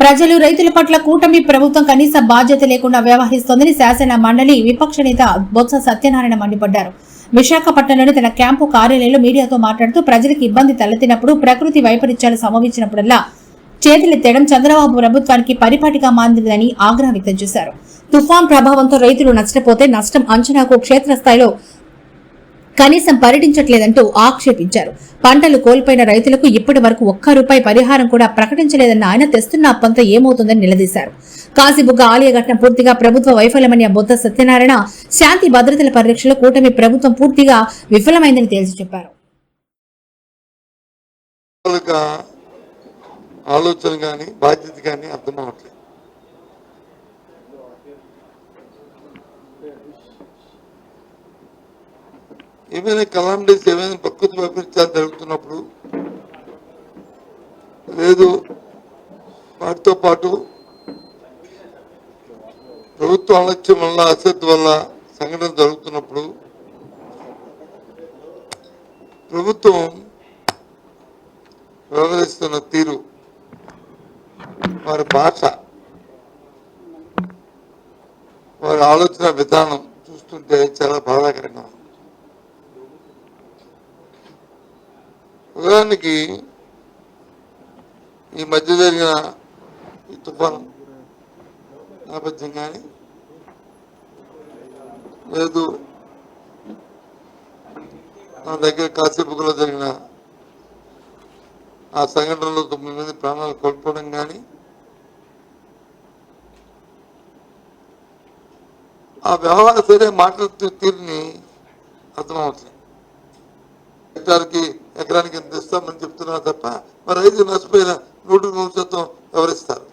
ప్రజలు రైతుల పట్ల కూటమి ప్రభుత్వం కనీస బాధ్యత లేకుండా వ్యవహరిస్తోందని శాసన మండలి విపక్ష నేత బొత్స సత్యనారాయణ మండిపడ్డారు. విశాఖపట్నంలోని తన క్యాంపు కార్యాలయంలో మీడియాతో మాట్లాడుతూ ప్రజలకు ఇబ్బంది తలెత్తినప్పుడు ప్రకృతి వైపరీత్యాలు సంభవించినప్పుడల్లా చేతులెత్తడం చంద్రబాబు ప్రభుత్వానికి పరిపాటిగా మారిందని ఆగ్రహం వ్యక్తం చేశారు. తుఫాన్ ప్రభావంతో రైతులు నష్టపోతే నష్టం అంచనాకు క్షేత్రస్థాయిలో కనీసం పర్యటించట్లేదంటూ ఆక్షేపించారు. పంటలు కోల్పోయిన రైతులకు ఇప్పటి వరకు ఒక్క రూపాయి పరిహారం కూడా ప్రకటించలేదన్న ఆయన తెస్తున్న అప్పంతా ఏమవుతుందని నిలదీశారు. కాశీబుగ్గ ఆలయ ఘటన పూర్తిగా ప్రభుత్వ వైఫల్యమని బొత్త సత్యనారాయణ శాంతి భద్రతల పరిరక్షణలో కూటమి ప్రభుత్వం పూర్తిగా విఫలమైందని తేల్చి చెప్పారు. ఆలోచన కానీ బాధ్యత కానీ అర్థం అవట్లేదు ఏమైనా కలామిటీస్ ఏమైనా ప్రకృతి వైపరీత్యాలు జరుగుతున్నప్పుడు లేదు వాటితో పాటు ప్రభుత్వ ఆలస్యం వల్ల అశ్రద్ధ వల్ల సంఘటన జరుగుతున్నప్పుడు ప్రభుత్వం వ్యవహరిస్తున్న తీరు వారి భాష వారి ఆలోచన విధానం చూస్తుంటే చాలా బాధాకరంగా ఉంది. ఉదాహరణకి ఈ మధ్య జరిగిన ఈ తుఫాను నేపథ్యం కానీ లేదు. నా దగ్గర కాసేపులో జరిగిన ఆ సంఘటనలో తొమ్మిది మంది ప్రాణాలు కోల్పోవడం కానీ ఆ వ్యవహార సరే మాట్లాడుతూ తీరుని అర్థమవుతుంది హెక్టార్కి ఎకరానికి ఎంత ఇస్తామని చెప్తున్నారు తప్ప మరి రైతు నష్టపోయిన నూటికి నూరు శాతం ఎవరిస్తారు